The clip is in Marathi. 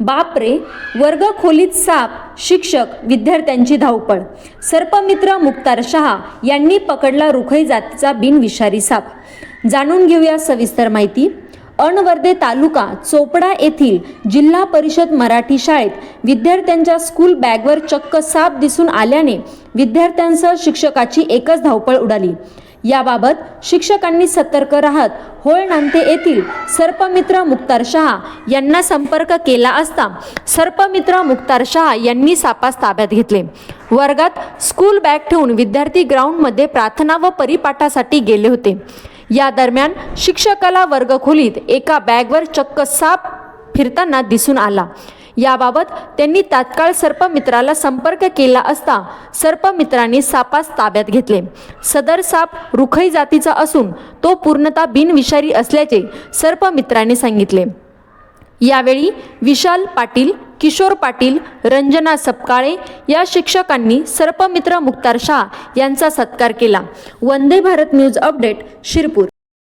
बापरे वर्ग खोलीत साप शिक्षक विद्यार्थ्यांची धावपळ. सर्पमित्र मुक्तार शहा यांनी पकडला रुखई जातीचा बिनविषारी साप. जाणून घेऊया सविस्तर माहिती. अणवर्धे तालुका चोपडा येथील जिल्हा परिषद मराठी शाळेत विद्यार्थ्यांच्या स्कूल बॅगवर चक्क साप दिसून आल्याने विद्यार्थ्यांसह शिक्षकाची एकच धावपळ उडाली. याबाबत शिक्षकांनी सतर्क राहत होळ नांदे येथील सर्पमित्र मुक्तार शहा यांना संपर्क केला असता सर्पमित्र मुक्तार शहा यांनी सापास ताब्यात घेतले. वर्गात स्कूल बॅग ठेवून विद्यार्थी ग्राउंडमध्ये प्रार्थना व परिपाठासाठी गेले होते. या दरम्यान शिक्षकाला वर्गखोलीत एका बॅगवर चक्क साप फिरताना दिसून आला. याबाबत त्यांनी तात्काळ सर्पमित्राला संपर्क केला असता सर्पमित्रांनी सापास ताब्यात घेतले. सदर साप रुखई जातीचा असून तो पूर्णतः बिनविषारी असल्याचे सर्पमित्रांनी सांगितले. यावेळी विशाल पाटील किशोर पाटील रंजना सपकाळे या शिक्षकांनी सर्पमित्र मुक्तार शाह यांचा सत्कार केला. Vande Bharat news update Shirpur.